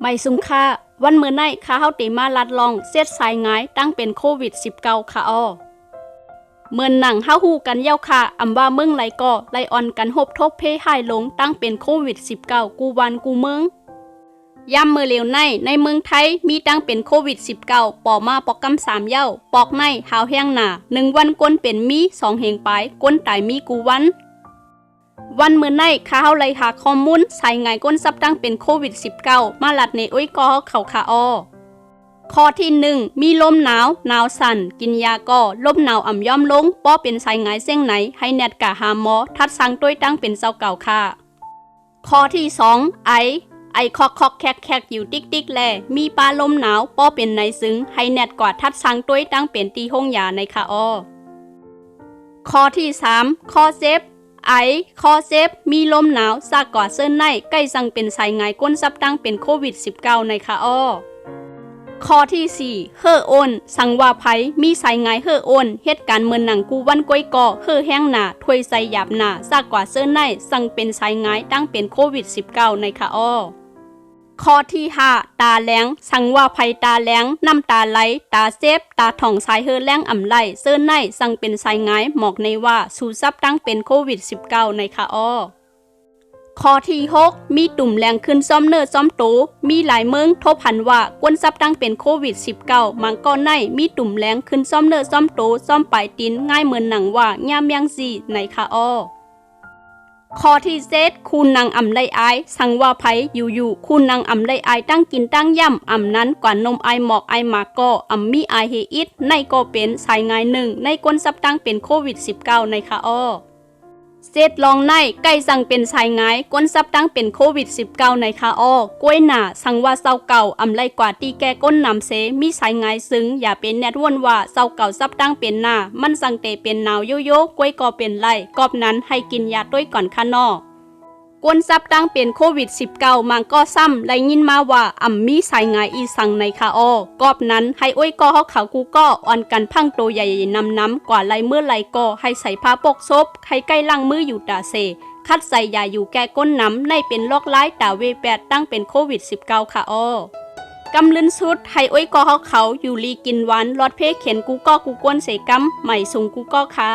ไม่สุงค่าวันเมื้อในข้าเฮาติมาลัดลองเสียดสายงายตั้งเป็นโควิด 19 ค่ะออเมื่อนหนังเฮาฮู้กันเย้าค่ะอำว่าเมืองไหลก่อไลออนกันหบทบเพหายลงตั้งเป็นโควิด 19 กูวันกูเมืองยามมือเหลวในในเมืองไทยมีตั้งเป็นโควิด 19 ปอมาปอกกำสามเย้า ปอกในหาวแห้งหนาหนึ่งวันก้นเป็นมีสองเหงไปก้นตายมีกูวัน วันเมื่อในข้าเฮาไล่หาข้อมูลใส่ไงก้นซับตั้งเป็นโควิด 19 มาลัดในอุ้ยกอเขาขาออข้อที่หนึ่งมีลมหนาว หนาวสั่น กินยาก็ลมหนาวอ่ำย่อมลงป้อเป็นสายไงเส้งไหน ให้แนดกะหาหมอ ทัดสังต้วยตั้งเป็นเจ้าเก่าค่ะ ข้อที่สองไอ ไอคอกคอกแคกแคกอยู่ติ๊กติ๊กแล มีปลาลมหนาวป้อเป็นในซึ้ง ให้แนดกว่าทัดสังต้วยตั้งเป็นตีห้องยาในค่ะออข้อที่สามข้อเซฟ ไอ คอเซฟมีลมหนาวซากกว่าเส้นในใกล้สั่งเป็นสายไงก้นซับตั้งเป็นโควิด 19 ในค่ะอ้อข้อที่ 4 เฮอโอน สังว่าไผมีสายไงเฮอโอนเหตุการณ์เมืองหนังกูวันก้อยกอเฮอแห้งหนาถวยใส่หยาบหนาซากกว่าเส้นใน สั่งเป็นสายไงตั้งเป็นโควิด 19 ในค่ะอ้อ ข้อที่5ตาแหลงสังว่าภัยตาแหลงน้ำตาไหล ตาเซฟตาถ่องสายเฮือแรงอ่ำไหลเสื้อในสังเป็นสายงายหมอกในว่าสู่ซับตั้งเป็นโควิด 19 ในค่ะอ้อข้อที่ 6 มีตุ่มแรงขึ้นซ่อมเนื้อซ่อมโต มีหลายเมืองทบหันว่ากวนซับตั้งเป็นโควิด 19 มังก้อนในมีตุ่มแรงขึ้นซ่อมเนื้อซ่อมโตซ่อมปลายตีนง่ายเหมือนหนังว่าย่ามยังสีในค่ะอ้อ ข้อที่เซตคูนางอ่ำไลอสังว่าไผอยู่อยู่คูนางอ่ำไลอตั้งกินตั้งย่ำอ่ำนั้นกว่านมไอหมอกไอหมาก็อ่ำมีไอเฮอิดในก็เป็นสายงายหนึ่งในก้นซับตั้งเป็นโควิด 19 ในค่ะอ้อ เจ็ดลองในไก่สั่งเป็นชายงายก้นซับตั้งเป็นโควิด 19 ในคาอ้อกล้วยหนาสังว่าเศร้าเก่าอำไลกว่าตีแกก้นนำเสมีชายงายซึ้งอย่าเป็นแนทวนว่าเศร้าเก่าซับตั้งเป็นหน้า มันสังเตเป็นหนาวโยโย่กล้วยก็เป็นไรกอบนั้นให้กินยาด้วยก่อนค่ะนอ กวนซับตั้งเป็นโควิด 19 มันก็ซ้ำและยินมาว่าอ่ำมีสายงายอีสังในคาออกอบนั้นให้อ้วยก็ฮอกเขากูก็อ่อนกันพังโตใหญ่ๆนำน้ำกว่าไรเมื่อไรก็ให้ใส่ผ้าปกซบให้ใกล้ล่างมืออยู่ตาเซ คัดใส่ยาอยู่แก้ก้นน้ำในเป็นโรคร้ายตาเวแปดตั้งเป็นโควิด 19 ค่ะอ้อกำลืนสุดให้อ้วยก็ฮอกเขาอยู่ลีกินหวานลอดเพเข็นกูก็กูกวนเสกำใหม่ส่งกูก็ค่ะ